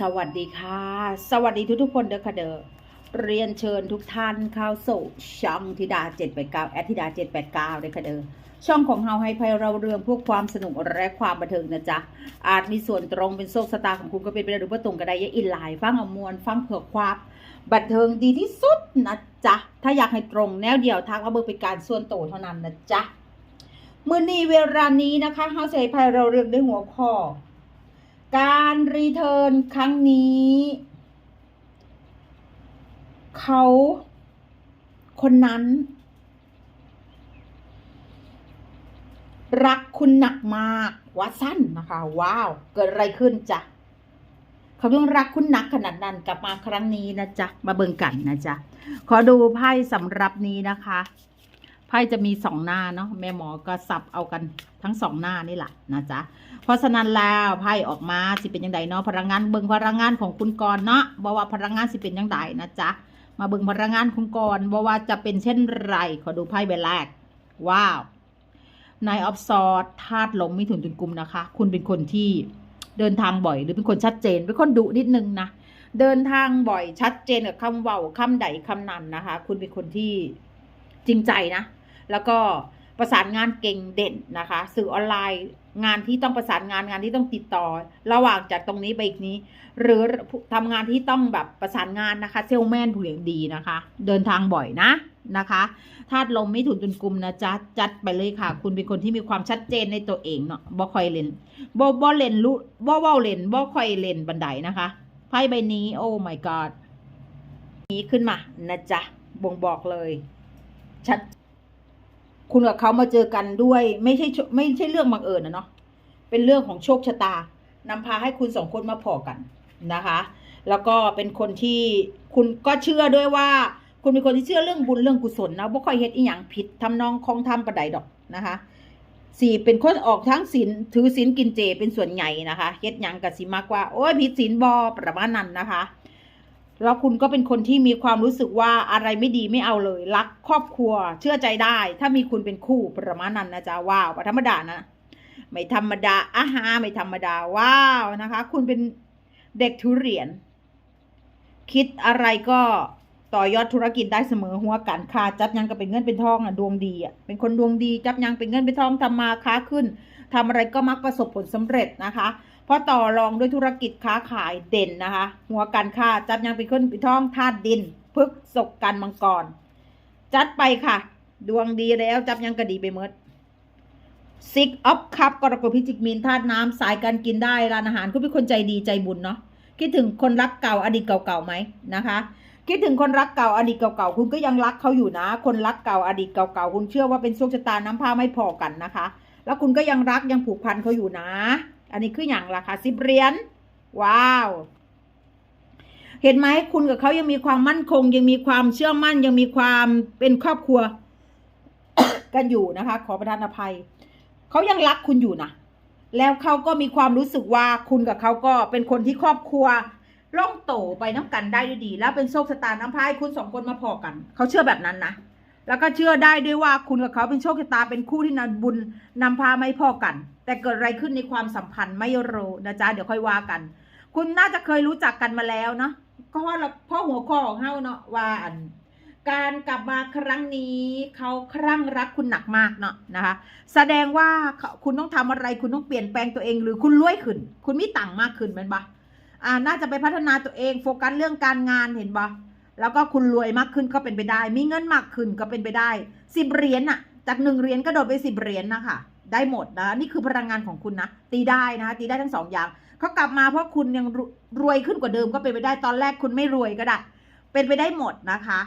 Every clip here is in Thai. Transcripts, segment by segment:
สวัสดีค่ะ สวัสดีทุกทุกคนเด้อค่ะเด้อเรียนเชิญทุกท่านเข้าสู่ช่องธิดา 789แอดธิดา 789เด้อค่ะเด้อช่องของเฮาให้ภัยเราเรื่องพวกความสนุกและความบันเทิงนะจ๊ะ อาจมีส่วนตรงเป็นโชคชะตาของคุณก็เป็นไปได้หรือว่าตรงก็ได้ยาอินไลน์ฟังอมวลฟังเผื่อความบันเทิงดีที่สุดนะจ๊ะ ถ้าอยากให้ตรงแนวเดียวทักมาเบอร์เป็นการส่วนตัวเท่านั้นนะจ๊ะมื่อนี้เวลานี้นะคะเฮาให้ภัยเราเรื่องด้วยหัวข้อ การรีเทิร์นครั้งนี้ เขาคนนั้น รักคุณหนักมากว่าสั้นนะคะ ว้าว เกิดอะไรขึ้นจ๊ะเขาเรื่องรักคุณหนักขนาดนั้นกลับมาครั้งนี้นะจ๊ะ มาเบิ่งกันนะจ๊ะ ขอดูไพ่สำหรับนี้นะคะ ไพ่จะมีสองหน้าเนาะแม่หมอก็สับเอากันทั้งสองหน้านี่แหละนะจ๊ะเพราะฉะนั้นแล้วไพ่ออกมาสิเป็นยังไงเนาะพลังงานเบิ่งพลังงานของคุณกรเนาะบอกว่าพลังงานสิเป็นยังไงนะจ๊ะมาเบิ่งพลังงานของกรณ์บอกว่าจะเป็นเช่นไรขอดูไพ่ใบแรกว้าวนายออฟซอร์ธาตุลมมิถุนตุนกุมนะคะ คุณเป็นคนที่เดินทางบ่อยหรือเป็นคนชัดเจนเป็นคนดุนิดนึงนะเดินทางบ่อยชัดเจนกับคำเว้าคำใดคำนั้นนะคะ คุณเป็นคนที่จริงใจนะ แล้วก็ประสานงานเก่งเด่นนะคะ สื่อออนไลน์งานที่ต้องประสานงานงานที่ต้องติดต่อ ระหว่างจากตรงนี้ไปอีกนี้ หรือทำงานที่ต้องแบบประสานงานนะคะเซลแมนผู้เลี้ยงดีนะคะ เดินทางบ่อยนะนะคะธาตุลมไม่ถุนตุนกลุ่มนะจ๊ะจัดไปเลยค่ะ คุณเป็นคนที่มีความชัดเจนในตัวเองเนาะบ่คอยเล่นบ่บ่เล่นรู้บ่ว้าเล่นบ่คอยเล่นบันไดนะคะไพ่ใบนี้ โอ้ my god นี้ขึ้นมานะจ๊ะบ่งบอกเลย ชัด คุณกับเขามาเจอกันด้วย ไม่ใช่ไม่ใช่เรื่องบังเอิญนะเนาะเป็นเรื่องของโชคชะตานำพาให้คุณสองคนมาพอกันนะคะ แล้วก็เป็นคนที่คุณก็เชื่อด้วยว่า คุณเป็นคนที่เชื่อเรื่องบุญเรื่องกุศลนะบ่ค่อยเฮ็ดอีหยังผิดทำนองคองทำประใดดอกนะคะสี่เป็นคนออกทั้งศีลถือศีลกินเจเป็นส่วนใหญ่นะคะเฮ็ดหยังกับสิมากกว่าโอ้ยผิดศีลบอประมาณนั้นนะคะ แล้วคุณก็เป็นคนที่มีความรู้สึกว่าอะไรไม่ดีไม่เอาเลย รักครอบครัวเชื่อใจได้ ถ้ามีคุณเป็นคู่ประมาณนั้นนะจ๊ะว้าวธรรมดานะ ไม่ธรรมดาอาหาไม่ธรรมดาว้าวนะคะ คุณเป็นเด็กทุเรียน คิดอะไรก็ต่อยอดธุรกิจได้เสมอหัวการค้าจับยังก็เป็นเงินเป็นทองอะดวงดีอะเป็นคนดวงดี จับยังเป็นเงินเป็นทองทำมาค้าขึ้นทำอะไรก็มักประสบผลสำเร็จนะคะ พราะต่อรองด้วยธุรกิจค้าขายเด่นนะคะ หัวการค้าจับยังเป็นคนเป็นทองธาตุดินพึกศกกันมังกร จัดไปค่ะ ดวงดีแล้วจับยังก็ดีไปเมดซิกออฟคัพกรกฎพิจิกมีนธาตุน้ำสายการกินได้ร้านอาหารคุณเป็นคนใจดีใจบุญเนาะคิดถึงคนรักเก่าอดีตเก่าๆไหมนะคะ คิดถึงคนรักเก่าอดีตเก่าๆคุณก็ยังรักเขาอยู่นะ คนรักเก่าอดีตเก่าๆคุณเชื่อว่าเป็นโชคชะตาน้ำพาไม่พอกันนะคะ แล้วคุณก็ยังรักยังผูกพันเขาอยู่นะ อันนี้คืออย่างราคาสิบเหรียญว้าว เห็นไหมคุณกับเขายังมีความมั่นคง ยังมีความเชื่อมั่น ยังมีความเป็นครอบครัว กันอยู่นะคะ ขอประทานอภัยเขายังรักคุณอยู่นะแล้วเขาก็มีความรู้สึกว่าคุณกับเขาก็เป็นคนที่ครอบครัวร่องโตไปน้ำกันได้ด้วยดี แล้วเป็นโชคชะตาน้ำพายคุณสองคนมาพอกัน เขาเชื่อแบบนั้นนะแล้วก็เชื่อได้ด้วยว่าคุณกับเขาเป็นโชคชะตาเป็นคู่ที่นำบุญนำพาไม่พอกัน แต่เกิดอะไรขึ้นในความสัมพันธ์ไม่รู้นะจ๊ะเดี๋ยวค่อยว่ากัน คุณน่าจะเคยรู้จักกันมาแล้วเนาะก็เพราะเราเพราะหัวข้อของเฮาเนาะว่าอันการกลับมาครั้งนี้เขาครั่งรักคุณหนักมากเนาะนะคะ แสดงว่าเขาคุณต้องทำอะไรคุณต้องเปลี่ยนแปลงตัวเอง หรือคุณรวยขึ้น คุณมีตังค์มากขึ้นแมันปะอ่าน่าจะไปพัฒนาตัวเองโฟกัสเรื่องการงานเห็นปะแล้วก็คุณรวยมากขึ้นก็เป็นไปได้ มีเงินมากขึ้นก็เป็นไปได้สิบเหรียญอะจากหนึ่งเหรียญก็โดดไปสิบเหรียญนะคะ ได้หมดนะ นี่คือพลังงานของคุณนะ ตีได้นะคะตีได้ทั้งสองอย่างเขากลับมาเพราะคุณยังรวยขึ้นกว่าเดิมก็เป็นไปได้ตอนแรกคุณไม่รวยก็ได้ เป็นไปได้หมดนะคะ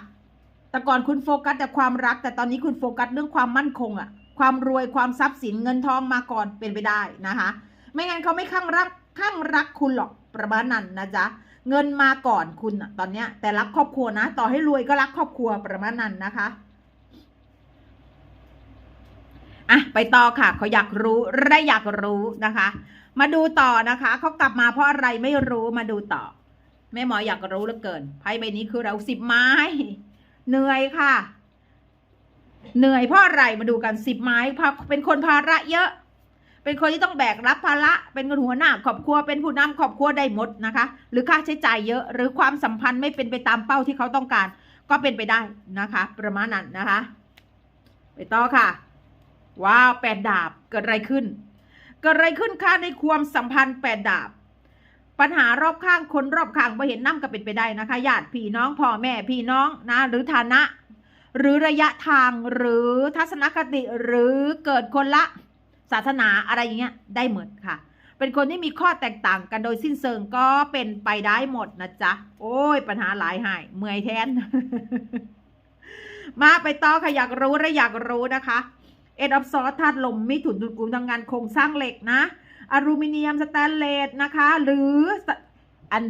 แต่ก่อนคุณโฟกัสแต่ความรัก แต่ตอนนี้คุณโฟกัสเรื่องความมั่นคงอะความรวยความทรัพย์สินเงินทองมาก่อนเป็นไปได้นะคะ ไม่งั้นเขาไม่ข้างรักข้างรักคุณหรอกประมาณนั้นนะจ๊ะเงินมาก่อนคุณอะตอนเนี้ยแต่รักครอบครัวนะ ต่อให้รวยก็รักครอบครัวประมาณนั้นนะคะ อะไปต่อค่ะเขาอยากรู้และอยากรู้นะคะ มาดูต่อนะคะเขากลับมาเพราะอะไรไม่รู้มาดูต่อแม่หมออยากรู้เหลือเกินไพ่ใบนี้คือเราสิบไม้ เหนื่อยค่ะ เหนื่อยเพราะอะไรมาดูกันสิบไม้เพเป็นคนภาระเยอะ เป็นคนที่ต้องแบกรับภาระ เป็นคนหัวหน้าครอบครัวเป็นผู้นำครอบครัวได้หมดนะคะ หรือค่าใช้จ่ายเยอะ หรือความสัมพันธ์ไม่เป็นไปตามเป้าที่เขาต้องการ ก็เป็นไปได้นะคะ ประมาณนั้นนะคะ ไปต่อค่ะ ว้าวแปดดาบเกิดอะไรขึ้น เกิดอะไรขึ้นคะในความสัมพันธ์แปดดาบ ปัญหารอบข้างคนรอบข้างไปเห็นน้ำก็เป็นไปได้นะคะญาติพี่น้องพ่อแม่พี่น้องนะหรือฐานะ หรือระยะทางหรือทัศนคติหรือเกิดคนละศาสนาอะไรอย่างเงี้ยได้หมดค่ะ เป็นคนที่มีข้อแตกต่างกันโดยสิ้นเชิงก็เป็นไปได้หมดนะจ๊ะโอ้ยปัญหาหลายหายเมื่อยแทน มาไปต่อค่ะอยากรู้และอยากรู้นะคะ เอ็ดออฟซอสธาตุลมมีถุนดุลกลุ่มทำงานโครงสร้างเหล็กนะ อลูมิเนียมสแตนเลสนะคะ หรืออัน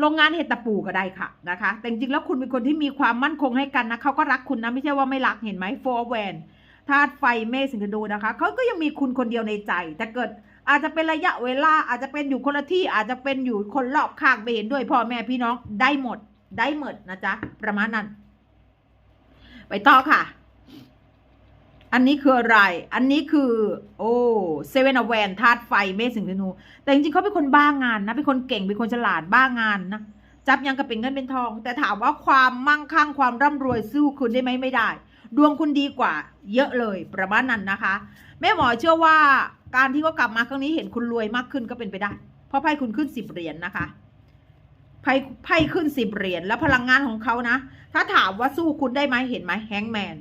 โรงงานเห็ดตะปูก็ได้ค่ะนะคะ แต่จริงๆแล้วคุณเป็นคนที่มีความมั่นคงให้กันนะเขาก็รักคุณนะไม่ใช่ว่าไม่รักเห็นไหมโฟร์แวนธาตุไฟเมษสิงคโดนะคะเขาก็ยังมีคุณคนเดียวในใจ แต่เกิดอาจจะเป็นระยะเวลาอาจจะเป็นอยู่คนละที่อาจจะเป็นอยู่คนรอบข้างไปเห็นด้วยพ่อแม่พี่น้องได้หมดได้หมดนะจ๊ะประมาณนั้น ไปต่อค่ะ อันนี้คืออะไร อันนี้คือ โอ้เซเว่นอแวนธาตุไฟเมษสิงธนู แต่จริงๆเขาเป็นคนบ้างานนะ เป็นคนเก่ง เป็นคนฉลาดบ้างานนะ จับยังกับเป็นเงินเป็นทอง แต่ถามว่าความมั่งคั่งความร่ำรวยสู้คุณได้ไหมไม่ได้ ดวงคุณดีกว่า เยอะเลยประมาณนั้นนะคะ แม่หมอเชื่อว่าการที่เขากลับมาครั้งนี้เห็นคุณรวยมากขึ้นก็เป็นไปได้ เพราะไพ่คุณขึ้นสิบเหรียญนะคะไพ่ไพ่ขึ้นสิบเหรียญแล้วพลังงานของเขานะ ถ้าถามว่าสู้คุณได้ไหมเห็นไหมแฮงแมน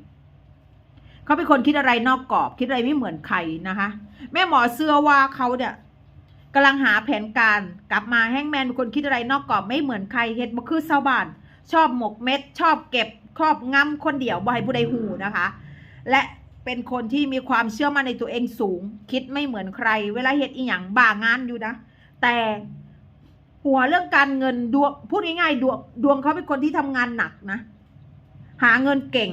เขาเป็นคนคิดอะไรนอกกรอบ คิดอะไรไม่เหมือนใครนะคะ แม่หมอเชื่อว่าเขาเนี่ยกำลังหาแผนการกลับมาแฮงแมนเป็นคนคิดอะไรนอกกรอบไม่เหมือนใครเฮ็ดบ่คือชาวบ้าน ชอบหมกเม็ด ชอบเก็บครอบงำคนเดียวบ่ให้ผู้ใดหูนะคะ และเป็นคนที่มีความเชื่อมั่นในตัวเองสูง คิดไม่เหมือนใคร เวลาเฮ็ดอีหยังบ้างานอยู่นะ แต่หัวเรื่องการเงินดวงพูดง่ายๆดวงดวงเขาเป็นคนที่ทำงานหนักนะ หาเงินเก่ง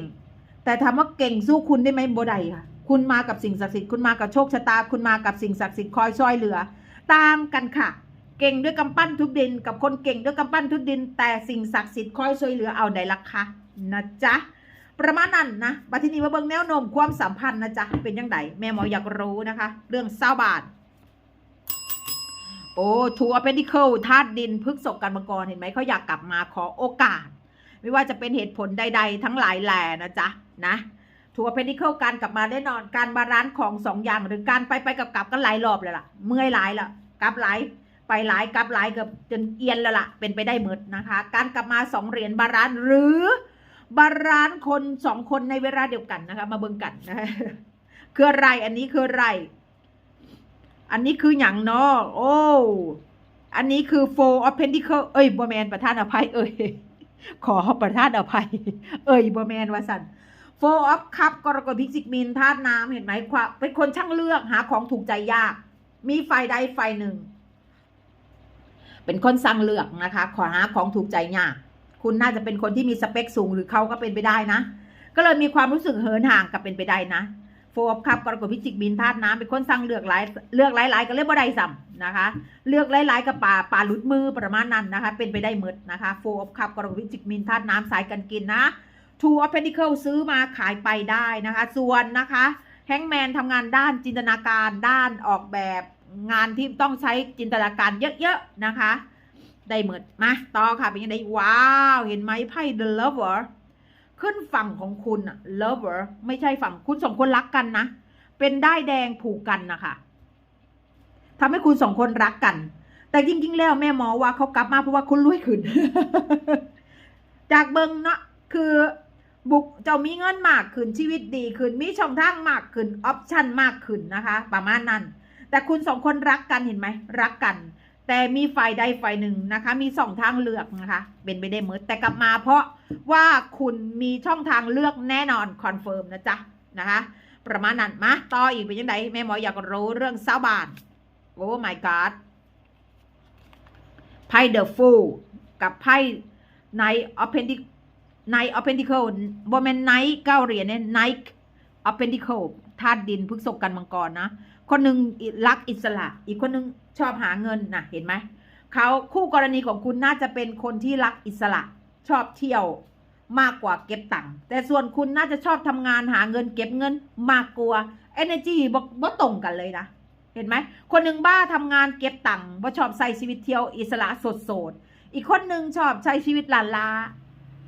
แต่ถามว่าเก่งสู้คุณได้ไหมโบได้ค่ะ คุณมากับสิ่งศักดิ์สิทธิ์คุณมากับโชคชะตา คุณมากับสิ่งศักดิ์สิทธิ์คอยช่วยเหลือ ตางกันค่ะ เก่งด้วยกำปั้นทุบดิน กับคนเก่งด้วยกำปั้นทุบดิน แต่สิ่งศักดิ์สิทธิ์คอยช่วยเหลือเอาได้ละคะนะจ๊ะประมาณนั้นนะบัดทีนี้มาเบิ่งแนวโน้มความสัมพันธ์นะจ๊ะเป็นยังไงแม่หมออยากรู้นะคะ เรื่องเศร้าบาทโอ้ทัวร์เพนดิเคิลธาตุดินพฤกษกกันมังกรเห็นไหมเขาอยากกลับมาขอโอกาส ไม่ว่าจะเป็นเหตุผลใด ๆ ทั้งหลายแหล่นะจ๊ะนะทัวร์เพนดิเคิลการกลับมาแน่นอนการบาลานซ์ของสองอย่างหรือการไปไปกับกลับก็หลายรอบเลยล่ะ เมื่อยหลายละกลับหลายไปหลายกลับหลายเกือบจนเอียนแล้วล่ะ เป็นไปได้หมดนะคะ การกลับมาสองเหรียญบาลานซ์หรือบาลานซ์คนสองคนในเวลาเดียวกันนะคะ มาเบิ่งกันนะคะคืออะไรอันนี้คืออะไร อันนี้คืออย่างนาะโอ้ อันนี้คือ four of pentacle เอ้ยบอแมนประธานอภัยเอ้ย ขอประทานอภัย เอ้ยบอแมนว่าสัน four of cup กรกฎพิจิกมินธาตุน้ำเห็นไหมความเป็นคนช่างเลือกหาของถูกใจยาก มีไฟใดไฟหนึ่ง เป็นคนสร้างเลือกนะคะ ขอหาของถูกใจยาก คุณน่าจะเป็นคนที่มีสเปคสูงหรือเขาก็เป็นไปได้นะ ก็เลยมีความรู้สึกเหินห่างกับเป็นไปได้นะ โฟร์คับกรกฎพิจิกบินธาตุน้ำเป็นคนสร้างเลือกหลายเลือกหลายๆก็เรียกว่าได้ซ้ำนะคะ เลือกหลายๆกับป่าป่าลุดมือประมาณนั้นนะคะ เป็นไปได้หมดนะคะโฟร์คับกรกฎพิจิกบินธาตุน้ำสายกันกินนะทูออฟเพนดิเคิลซื้อมาขายไปได้นะคะ ส่วนนะคะแฮงแมนทำงานด้านจินตนาการด้านออกแบบงานที่ต้องใช้จินตนาการเยอะๆนะคะ ได้หมดมาต่อค่ะเป็นยังไงว้าว เห็นไหมไพ่ the lover ขึ้นฝั่งของคุณอะ lover ไม่ใช่ฝั่งคุณสองคนรักกันนะ เป็นได้แดงผูกกันนะคะทำให้คุณสองคนรักกัน แต่จริง ๆ แล้วแม่หมอว่าเขากลับมาเพราะว่าคุณรวยขึ้น จากเบิงเนาะคือบุกเจ้ามีเงินมากขึ้นชีวิตดีขึ้นมีช่องทางมากขึ้นออปชันมากขึ้นนะคะ ประมาณนั้น แต่คุณสองคนรักกันเห็นไหมรักกัน แต่มีฝ่ายใดฝ่ายหนึ่งนะคะ มีสองทางเลือกนะคะ เป็นไปได้หมดแต่กลับมาเพราะว่าคุณมีช่องทางเลือกแน่นอนคอนเฟิร์มนะจ๊ะนะคะ ประมาณนั้นมาต่ออีกเป็นยังไงแม่หมออยากรู้เรื่องเศร้าบานโอ้ my god ไพ่เดอะฟูลกับไพ่ไนออเพนดิไนออเพนดิเคิลบอมเมนไนเก้าเหรียญเนี่ยไนออเพนดิเคิลธาตุดินพฤกษกกันมังกรนะ คนหนึ่งรักอิสระ อีกคนหนึ่งชอบหาเงินนะเห็นไหมเขาคู่กรณีของคุณน่าจะเป็นคนที่รักอิสระ ชอบเที่ยวมากกว่าเก็บตังค์แต่ส่วนคุณน่าจะชอบทำงานหาเงินเก็บเงินมากกว่า energy บ่บ่ตรงกันเลยนะ เห็นไหม คนหนึ่งบ้าทำงานเก็บตังค์ว่าชอบใส่ชีวิตเที่ยวอิสระสดโสดๆอีกคนหนึ่งชอบใช้ชีวิตหลานลา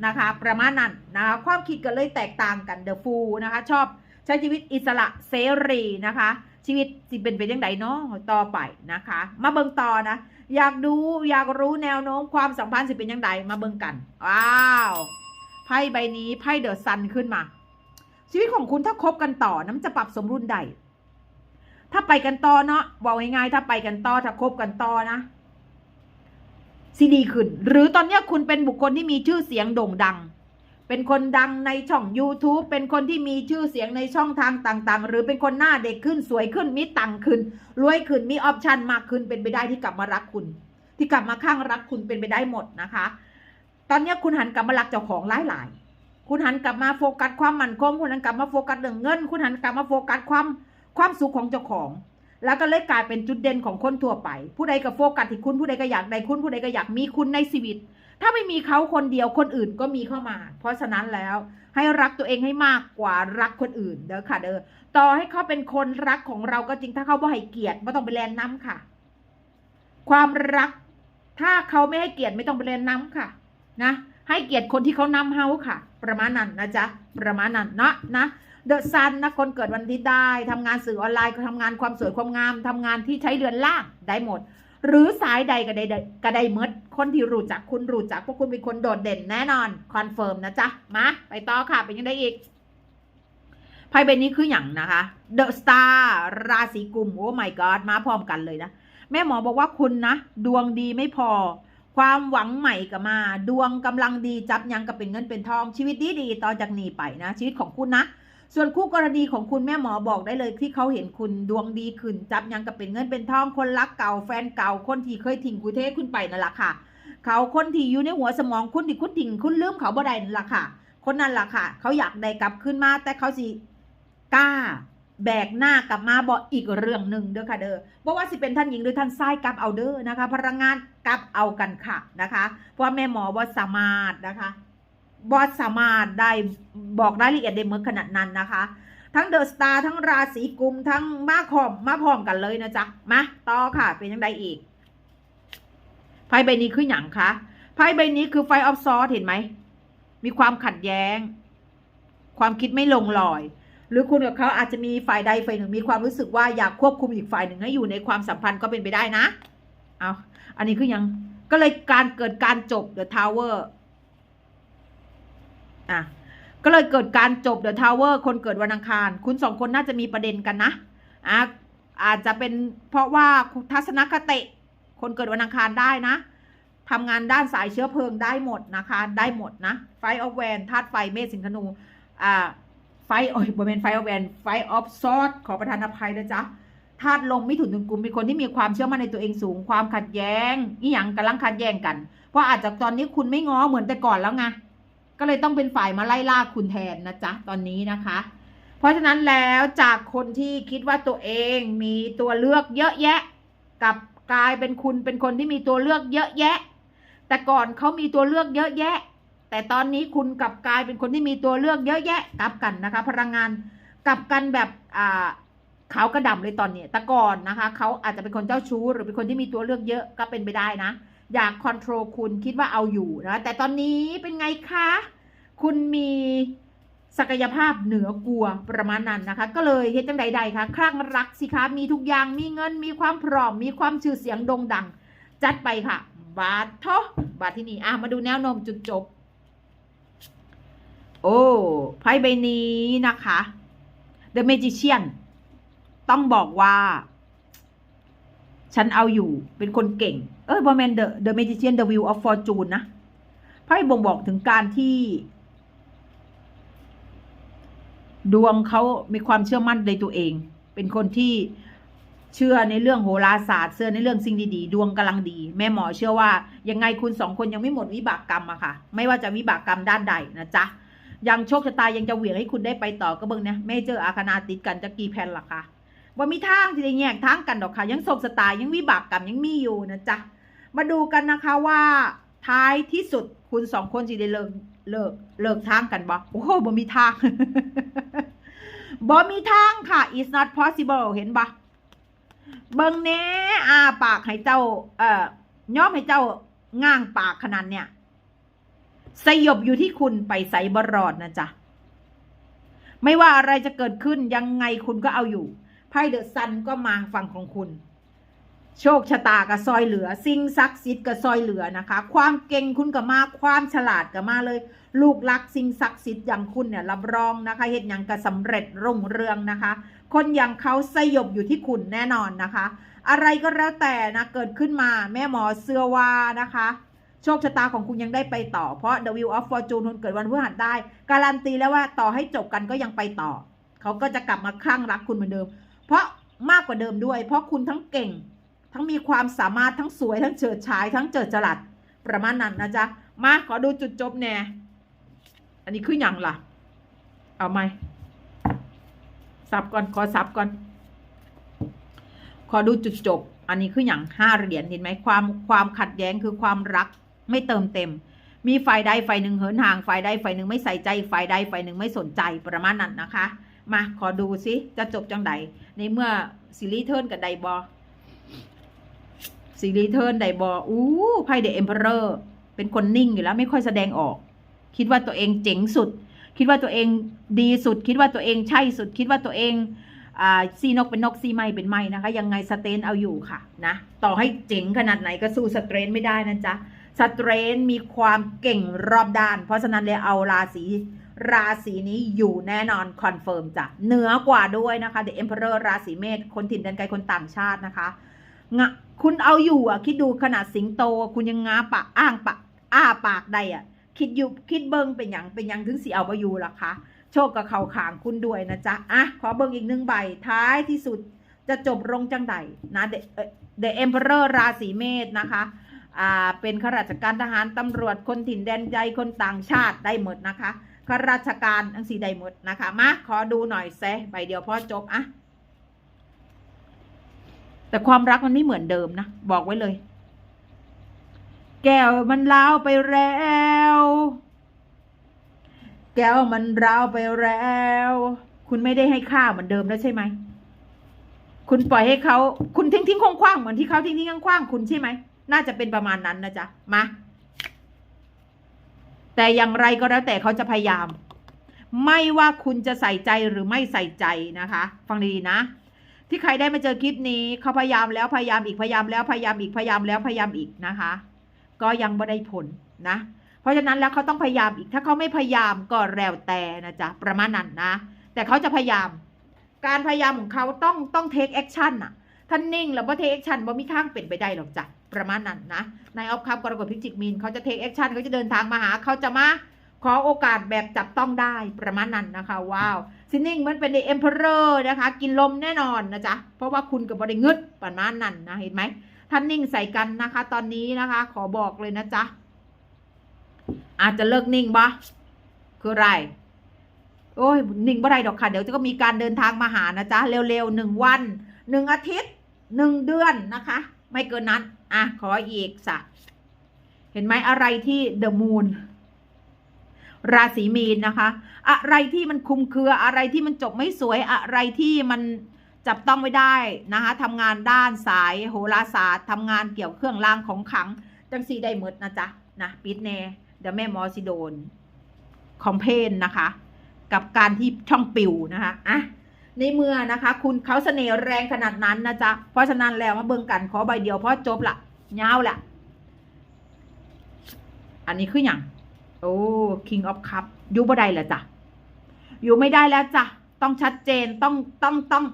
นะคะ ประมาณนั้นนะคะความคิดก็เลยแตกต่างกันเดอะฟูนะคะ ชอบใช้ชีวิตอิสระเสรีนะคะ ชีวิตสิเป็นไปยังไงเนาะต่อไปนะคะ มาเบิ่งต่อนะ อยากดูอยากรู้แนวโน้มความสัมพันธ์สิเป็นยังไงมาเบิ่งกันว้าวไพ่ใบนี้ไพ่เดอะซันขึ้นมา ชีวิตของคุณถ้าคบกันต่อน้ำจะปรับสมดุลใดถ้าไปกันต่อเนาะบอกง่ายๆถ้าไปกันต่อถ้าคบกันต่อนะซีดีขึ้น หรือตอนเนี้ยคุณเป็นบุคคลที่มีชื่อเสียงโด่งดัง เป็นคนดังในช่อง YouTube เป็นคนที่มีชื่อเสียงในช่องทางต่างๆ หรือเป็นคนหน้าเด็กขึ้นสวยขึ้นมีตังขึ้น รวยขึ้นมีออปชันมากขึ้นเป็นไปได้ที่กลับมารักคุณ ที่กลับมาข้างรักคุณเป็นไปได้หมดนะคะ ตอนนี้คุณหันกลับมารักเจ้าของหลายๆคุณหันกลับมาโฟกัสความมั่นคงคุณหันกลับมาโฟกัสเรื่องเงิน คุณหันกลับมาโฟกัสความความสุขของเจ้าของ แล้วก็เลยกลายเป็นจุดเด่นของคนทั่วไป ผู้ใดก็โฟกัสที่คุณผู้ใดก็อยากได้คุณผู้ใดก็อยากมีคุณในชีวิต ถ้าไม่มีเขาคนเดียวคนอื่นก็มีเข้ามา เพราะฉะนั้นแล้วให้รักตัวเองให้มากกว่ารักคนอื่นเด้อค่ะเด้อต่อให้เขาเป็นคนรักของเราก็จริงถ้าเขาบ่ให้เกียรติไม่ต้องไปแลนน้ำค่ะ ความรัก ถ้าเขาไม่ให้เกียรติไม่ต้องไปแลนน้ำค่ะ นะให้เกียรติคนที่เขานำเฮาค่ะ ประมาณนั้นนะจ๊ะประมาณนั้นเนาะนะเดอะซันนะคนเกิดวันที่ได้ทำงานสื่อออนไลน์ก็ทำงานความสวยความงามทำงานที่ใช้เรือนล่างได้หมด หรือสายใดก็ได้ก็ได้เมดคนที่รู้จักคุณรู้จักพวกคุณเป็นคนโดดเด่นแน่นอนคอนเฟิร์มนะจ๊ะ มาไปต่อค่ะ เป็นยังไงอีกไพ่ใบนี้คืออย่างนะคะเดอะสตาร์ราศีกุมโอ้ my god มาพร้อมกันเลยนะ แม่หมอบอกว่าคุณนะ ดวงดีไม่พอ ความหวังใหม่ก็มา ดวงกำลังดีจับยังกับเป็นเงินเป็นทองชีวิตดีดีต่อจากนี้ไปนะ ชีวิตของคุณนะ ส่วนคู่กรณีของคุณแม่หมอบอกได้เลยที่เขาเห็นคุณดวงดีขึ้น จับยังกับเป็นเงินเป็นทองคนรักเก่าแฟนเก่าคนที่เคยทิ้งคุณเทคุณไปนั่นแหละค่ะ เขาคนที่อยู่ในหัวสมองคุณที่คุณทิ้งคุณลืมเขาบ่ได้นั่นแหละค่ะ คนนั้นแหละค่ะ เขาอยากได้กลับขึ้นมา แต่เขาสิกล้าแบกหน้ากลับมาบอกอีกเรื่องหนึ่งเด้อค่ะเด้อเพราะว่าสิเป็นท่านหญิงหรือท่านชายกลับเอาเด้อนะคะ พลังงานกลับเอากันค่ะนะคะ เพราะว่าแม่หมอว่าสามารถนะคะ บอสสามารถได้บอกรายละเอียดได้เมื่อขนาดนั้นนะคะ ทั้งเดอะสตาร์ทั้งราศีกุมทั้งมาคอมมาพร้อมกันเลยนะจ๊ะมาต่อค่ะเป็นยังไงอีกไพ่ใบนี้คืออย่างคะไพ่ใบนี้คือไฟออฟซอสเห็นไหมมีความขัดแย้ง ความคิดไม่ลงรอย หรือคุณกับเขาอาจจะมีฝ่ายใดฝ่ายหนึ่งมีความรู้สึกว่าอยากควบคุมอีกฝ่ายหนึ่งให้อยู่ในความสัมพันธ์ก็เป็นไปได้นะ เอาอันนี้คือยังก็เลยการเกิดการจบ The Tower อะ ก็เลยเกิดการจบ The Tower คนเกิดวันอังคาร คุณสองคนน่าจะมีประเด็นกันนะอะอาจจะเป็นเพราะว่าทัศนคติคนเกิดวันอังคารได้นะทำงานด้านสายเชื้อเพลิงได้หมดนะคะ ได้หมดนะไฟออฟแวนธาตุไฟเมษสิงธนูอ่าไฟโอ้ยบริเวณไฟออฟแวนไฟออฟซอสขอประทานอภัยนะจ๊ะธาตุลมมิถุนถึงกลุ่มเป็นคนที่มีความเชื่อมั่นในตัวเองสูงความขัดแย้งอีหยังกำลังขัดแย้งกัน เพราะอาจจะตอนนี้คุณไม่ง้อเหมือนแต่ก่อนแล้วไง ก็เลยต้องเป็นฝ่ายมาไล่ล่าคุณแทนนะจ๊ะตอนนี้นะคะ เพราะฉะนั้นแล้วจากคนที่คิดว่าตัวเองมีตัวเลือกเยอะแยะ กับกลายเป็นคุณเป็นคนที่มีตัวเลือกเยอะแยะ แต่ก่อนเขามีตัวเลือกเยอะแยะ แต่ตอนนี้คุณกลับกลายเป็นคนที่มีตัวเลือกเยอะแยะกลับกันนะคะ พลังงานกลับกันแบบอ่าขาวกระดำเลยตอนนี้แต่ก่อนนะคะเขาอาจจะเป็นคนเจ้าชู้หรือเป็นคนที่มีตัวเลือกเยอะก็เป็นไปได้นะ อยากคอนโทรลคุณคิดว่าเอาอยู่นะ แต่ตอนนี้เป็นไงคะ คุณมีศักยภาพเหนือกลัวประมาณนั้นนะคะ ก็เลยเฮ็ดจังใดๆคะคลั่งรักสิคะ มีทุกอย่างมีเงินมีความพร้อม มีความชื่อเสียงโด่งดัง จัดไปค่ะ บาทเทบาทที่นี่อะมาดูแนวโน้มจุดจบ โอ้ไพ่ใบนี้นะคะ The Magician ต้องบอกว่า ฉันเอาอยู่เป็นคนเก่ง เออบอแมน The The Magician The Wheel of Fortune นะไพ่บ่งบอกถึงการที่ ดวงเขามีความเชื่อมั่นในตัวเอง เป็นคนที่เชื่อในเรื่องโหราศาสตร์เชื่อในเรื่องสิ่งดีๆ ดวงกำลังดี แม่หมอเชื่อว่า ยังไงคุณสองคนยังไม่หมดวิบากกรรมอะค่ะ ไม่ว่าจะวิบากกรรมด้านใดนะจ๊ะยังโชคชะตายังจะเหวี่ยงให้คุณได้ไปต่อก็เบิ่งเนี่ยไม่เจออาคณาติดกันจะกี่แผ่นล่ะคะ ว่ามีทางที่จะแยกทางกันดอกค่ะ ยังโชคชะตายังวิบากกรรมยังมีอยู่นะจ๊ะ มาดูกันนะคะว่าท้ายที่สุดคุณสองคนจะได้เลิกเลิกเลิกทางกันบ่โอ้โหบ่มีทางบ่มีทางค่ะ is not possible เห็นปะเบิ่งแน่อาปากให้เจ้า เอ่อย่อมให้เจ้าง่างปากขนาดเนี่ยสยบอยู่ที่คุณไปใส่บรอดนะจ๊ะ ไม่ว่าอะไรจะเกิดขึ้นยังไงคุณก็เอาอยู่ ไพ่เดอะซันก็มาฝั่งของคุณ โชคชะตากับซอยเหลือ สิ่งศักดิ์สิทธิ์กับซอยเหลือนะคะ ความเก่งคุณก็มาความฉลาดก็มาเลย ลูกรักสิ่งศักดิ์สิทธิ์อย่างคุณเนี่ยรับรองนะคะเห็นอย่างก็สำเร็จรุ่งเรืองนะคะ คนอย่างเขาสยบอยู่ที่คุณแน่นอนนะคะ อะไรก็แล้วแต่นะเกิดขึ้นมาแม่หมอเสื้อว่านะคะโชคชะตาของคุณยังได้ไปต่อ เพราะ The Wheel of Fortune คุณเกิดวันพฤหัสได้ การันตีแล้วว่าต่อให้จบกันก็ยังไปต่อ เขาก็จะกลับมาคลั่งรักคุณเหมือนเดิม เพราะมากกว่าเดิมด้วย เพราะคุณทั้งเก่ง ทั้งมีความสามารถทั้งสวยทั้งเฉิดฉายทั้งเจิดจรัสประมาณนั้นนะจ๊ะ มาขอดูจุดจบแน่ อันนี้คืออย่างล่ะ เอาไหมสับก่อนขอสับก่อน ขอดูจุดจบ อันนี้คืออย่างห้าเหรียญเห็นไหมความความขัดแย้งคือความรักไม่เติมเต็ม มีฝ่ายใดฝ่ายหนึ่งเหินห่างฝ่ายใดฝ่ายหนึ่งไม่ใส่ใจฝ่ายใดฝ่ายหนึ่งไม่สนใจประมาณนั้นนะคะ มาขอดูสิจะจบจังใดในเมื่อซีรีส์เทิร์นกับไดบอซีรีส์เทิร์นไดบออู้ไพ่เดอะเอ็มเพอเรอร์เป็นคนนิ่งอยู่แล้วไม่ค่อยแสดงออก คิดว่าตัวเองเจ๋งสุด คิดว่าตัวเองดีสุด คิดว่าตัวเองใช่สุด คิดว่าตัวเองอ่าซีนกเป็นนกซีไม้เป็นไม้นะคะ ยังไงสเตนเอาอยู่ค่ะนะต่อให้เจ๋งขนาดไหนก็สู้สเตรนไม่ได้นะจ๊ะสเตรนมีความเก่งรอบด้าน เพราะฉะนั้นเลยเอาราศี ราศีนี้อยู่แน่นอนคอนเฟิร์มจ้ะเหนือกว่าด้วยนะคะเดอะเอ็มเพอเรอร์ราศีเมษคนถิ่นแดนไกลคนต่างชาตินะคะงะคุณเอาอยู่อะ คิดดูขนาดสิงโต คุณยังงาปากอ้างปากอ้าปากได้อะ คิดอยู่คิดเบิงเป็นอย่างเป็นอย่างถึงสีเอาไปอยู่ล่ะคะโชคกับเข่าขางคุณด้วยนะจ๊ะอะขอเบิ่งอีกหนึ่งใบท้ายที่สุดจะจบลงจังใดนะเดเดอะเอ็มเพอเรอร์ราศีเมษนะคะอ่าเป็นข้าราชการทหารตำรวจคนถิ่นแดนใจคนต่างชาติได้หมดนะคะ ข้าราชการทั้งสี่ได้หมดนะคะมาขอดูหน่อยแซใบเดียวพอจบอะแต่ความรักมันไม่เหมือนเดิมนะบอกไว้เลย แก้วมันล้าวไปแล้ว แก้วมันร้าวไปแล้ว คุณไม่ได้ให้ค่าเหมือนเดิมแล้วใช่ไหมคุณปล่อยให้เขาคุณทิ้งทิ้งคว้างเหมือนที่เขาทิ้งทิ้งคว้างคุณใช่ไหมน่าจะเป็นประมาณนั้นนะจ๊ะมา แต่อย่างไรก็แล้วแต่เขาจะพยายาม ไม่ว่าคุณจะใส่ใจหรือไม่ใส่ใจนะคะ ฟังดีๆนะ ที่ใครได้มาเจอคลิปนี้เขาพยายามแล้วพยายามอีกพยายามแล้วพยายามอีกพยายามแล้วพยายามอีกนะคะ ก็ยังไม่ได้ผลนะ เพราะฉะนั้นแล้วเขาต้องพยายามอีกถ้าเขาไม่พยายามก็แล้วแต่นะจ๊ะประมาณนั้นนะ แต่เขาจะพยายาม การพยายามของเขาต้องต้องเทคแอคชั่นอะท่านนิ่งแล้วว่าเทคแอคชั่นว่ามีทางเป็นไปได้หรอกจ้ะ ประมาณนั้นนะนายออฟคับกรกฎพิจิกมีนเขาจะเทคแอคชั่นเขาจะเดินทางมาหาเขาจะมาขอโอกาสแบบจับต้องได้ประมาณนั้นนะคะ ว้าวซินนิ่งมันเป็นในเอ็มเพอเรอร์นะคะ กินลมแน่นอนนะจ๊ะ เพราะว่าคุณกับบริงึดประมาณนั้นนะเห็นไหมท่านนิ่งใส่กันนะคะ ตอนนี้นะคะ ขอบอกเลยนะจ๊ะ อาจจะเลิกนิ่งบ่คืออะไรโอ้ยนิ่งบ่ได้ดอกค่ะเดี๋ยวจะก็มีการเดินทางมาหานะจ๊ะ เร็วๆหนึ่งวันหนึ่งอาทิตย์หนึ่งเดือนนะคะ ไม่เกินนั้น อะ ขออีกสะเห็นไหมอะไรที่เดอะมูนราศีมีนนะคะ อะไรที่มันคุมเครืออะไรที่มันจบไม่สวยอะไรที่มันจับต้องไม่ได้นะคะทำงานด้านสายโหราศาสตร์ทำงานเกี่ยวเครื่องรางของขัง จังสีได้หมดนะจ๊ะนะปิดแน่เดี๋ยวแม่มอสิโดนคอมเพนนะคะ กับการที่ช่องปิวนะคะอะ ในเมื่อนะคะ คุณเขาเสน่ห์แรงขนาดนั้นนะจ๊ะ เพราะฉะนั้นแล้วมาเบิ่งกันขอใบเดียวเพราะจบละยาวละอันนี้คืออย่างโอ้ King of Cup อยู่บ่ได้แล้วจ้ะ อยู่ไม่ได้แล้วจ้ะ ต้องชัดเจนต้องต้องต้อง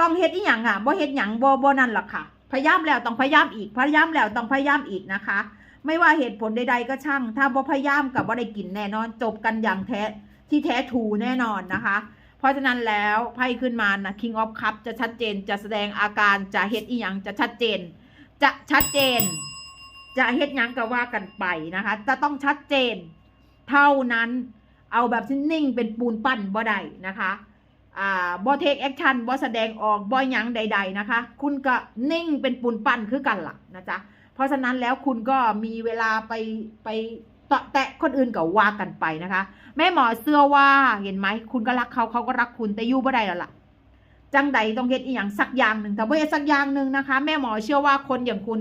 ต้องเฮ็ดอีหยังอะบ่เฮ็ดหยังบ่บ่นั่นหรอกค่ะ พยายามแล้วต้องพยายามอีก พยายามแล้วต้องพยายามอีกนะคะ ไม่ว่าเหตุผลใดๆก็ช่าง ถ้าบ่พยายามกับบ่ได้กินแน่นอน จบกันอย่างแท้ที่แท้ถูแน่นอนนะคะ เพราะฉะนั้นแล้วไพ่ขึ้นมานะ King of Cup จะชัดเจนจะแสดงอาการจะเฮ็ดอีหยังจะชัดเจน จะชัดเจน จะเฮ็ดหยังก็ว่ากันไปนะคะ จะต้องชัดเจน เท่านั้นเอาแบบที่นิ่งเป็นปูนปั้นบ่ได้นะคะบ่เทคแอคชั่นบ่แสดงออกบ่ยังใด ๆนะคะ คุณก็นิ่งเป็นปูนปั้นคือกันล่ะนะจ๊ะ เพราะฉะนั้นแล้วคุณก็มีเวลาไปไปตะแตะคนอื่นก็ว่ากันไปนะคะ แม่หมอเสื้อว่าเห็นไหมคุณก็รักเขาเขาก็รักคุณแต่อยู่บ่ได้แล้วล่ะจังใดต้องเฮ็ดอีหยังสักอย่างหนึ่งแต่บ่เฮ็ดสักอย่างหนึ่งนะคะ แม่หมอเชื่อว่าคนอย่างคุณ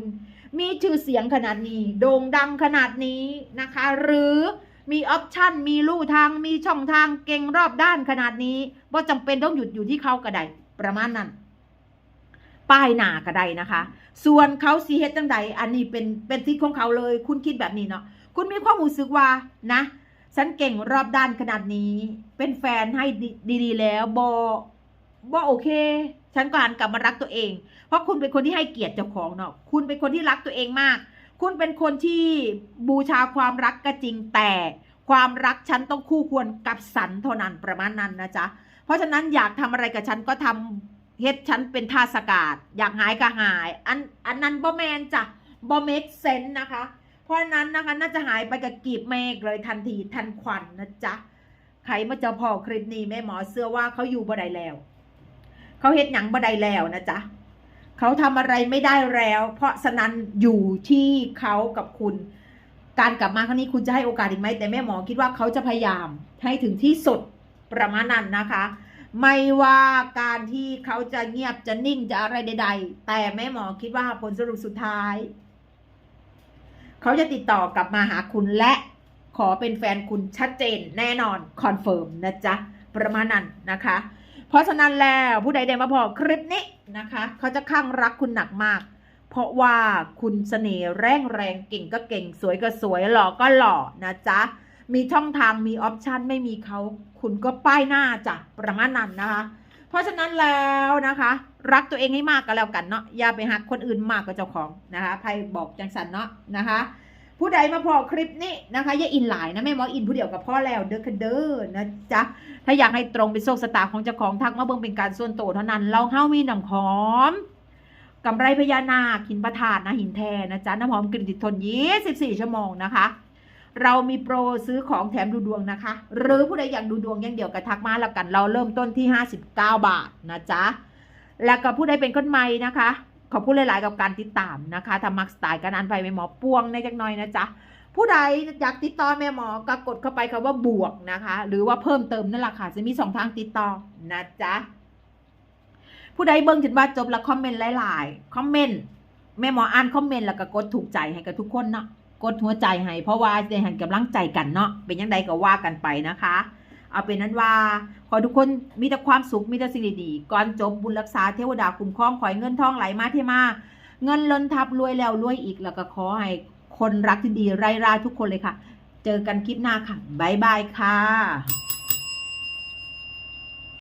มีชื่อเสียงขนาดนี้ โด่งดังขนาดนี้นะคะ หรือมีออปชันมีลู่ทางมีช่องทางเก่งรอบด้านขนาดนี้ว่าจำเป็นต้องหยุดอยู่ที่เขาก็ได้ประมาณนั้น ป้ายหนาก็ได้นะคะ ส่วนเขาสีเฮ็ดจังใดอันนี้เป็นเป็นทิศของเขาเลย คุณคิดแบบนี้เนาะคุณมีความรู้สึกว่านะ ฉันเก่งรอบด้านขนาดนี้ เป็นแฟนให้ดีๆแล้วบอบอโอเค ฉันก็หันกลับมารักตัวเอง เพราะคุณเป็นคนที่ให้เกียรติเจ้าของเนาะคุณเป็นคนที่รักตัวเองมาก คุณเป็นคนที่บูชาความรักก็จริงแต่ความรักฉันต้องคู่ควรกับสันเท่านั้นประมาณนั้นนะจ๊ะ เพราะฉะนั้นอยากทำอะไรกับฉันก็ทำเฮ็ดฉันเป็นท่าสกาดอยากหายก็หาย อันอันนั้นบ่แมนจ้ะบ่เมกเซนนะคะ เพราะนั้นนะคะน่าจะหายไปกับกีบเมฆเลยทันทีทันควันนะจ๊ะใครมาเจอพอคลิปนี้แม่หมอเชื่อว่าเขาอยู่บ่ได้แล้ว เขาเฮ็ดหยังบ่ได้แล้วนะจ๊ะเขาทำอะไรไม่ได้แล้ว เพราะฉะนั้นอยู่ที่เขากับคุณ การกลับมาครั้งนี้คุณจะให้โอกาสอีกไหมแต่แม่หมอคิดว่าเขาจะพยายามให้ถึงที่สุดประมาณนั้นนะคะ ไม่ว่าการที่เขาจะเงียบจะนิ่งจะอะไรใด ๆ แต่แม่หมอคิดว่าผลสรุปสุดท้าย เขาจะติดต่อกลับมาหาคุณและขอเป็นแฟนคุณชัดเจนแน่นอนคอนเฟิร์มนะจ๊ะ ประมาณนั้นนะคะ เพราะฉะนั้นแล้วผู้ใดเดมาพอคลิปนี้นะคะ เขาจะข้างรักคุณหนักมาก เพราะว่าคุณเสน่ห์แรงแรงเก่งก็เก่งสวยก็สวยหล่อก็หล่อนะจ๊ะ มีช่องทางมีออปชันไม่มีเขา คุณก็ป้ายหน้าจ้ะประมาณนั้นนะคะ ราะฉะนั้นแล้วนะคะ รักตัวเองให้มากก็แล้วกันเนาะอย่าไปหักคนอื่นมากกว่าเจ้าของนะคะไพ่บอกจังสันเนาะนะคะ ผู้ใดมาพอคลิปนี้นะคะ อย่าอินหลายนะแม่หมออินผู้เดียวกับพ่อแล้วเด้อเด้อนะจ๊ะถ้าอยากให้ตรงเป็นโชคสตาของเจ้าของทักมาเบิ่งเป็นการส่วนตัวเท่านั้น เราเฮ้ามีน้ำหอมกำไรพญานาคหินประทานนะหินแทนนะจ๊ะน้ำหอมกลิ่นติดทน24ชั่วโมงนะคะ เรามีโปรซื้อของแถมดูดวงนะคะ หรือผู้ใดอยากดูดวงอย่างเดียวก็ทักมาแล้วกัน เราเริ่มต้นที่ 59 บาทนะจ๊ะ แล้วก็ผู้ใดเป็นคนใหม่นะคะ ขอบคุณหลาย ๆ กับการติดตามนะคะทำมักสไตล์การอ่านไปแม่หมอปวงในจักหน่อยนะจ๊ะ ผู้ใดอยากติดต่อแม่หมอก็กดเข้าไปคำว่าบวกนะคะ หรือว่าเพิ่มเติมนั่นแหละค่ะจะมีสองทางติดต่อนะจ๊ะ ผู้ใดเบิ่งจนว่าจบแล้วคอมเมนต์หลาย ๆ คอมเมนต์แม่หมออ่านคอมเมนต์แล้วก็กดถูกใจให้กับทุกคนเนาะ กดหัวใจให้เพราะว่าได้หันกำลังใจกันเนาะเป็นยังไงก็ว่ากันไปนะคะ เอาเป็นนั้นว่า ขอทุกคนมีแต่ความสุขมีแต่สิ่งดีๆก่อนจบบุญรักษาเทวดาคุ้มครองขอให้เงินทองไหลมาเทมา เงินล้นทับรวยแล้วรวยอีกแล้วก็ขอให้คนรักที่ดีไร้ราทุกคนเลยค่ะ เจอกันคลิปหน้าค่ะบ๊ายบายค่ะ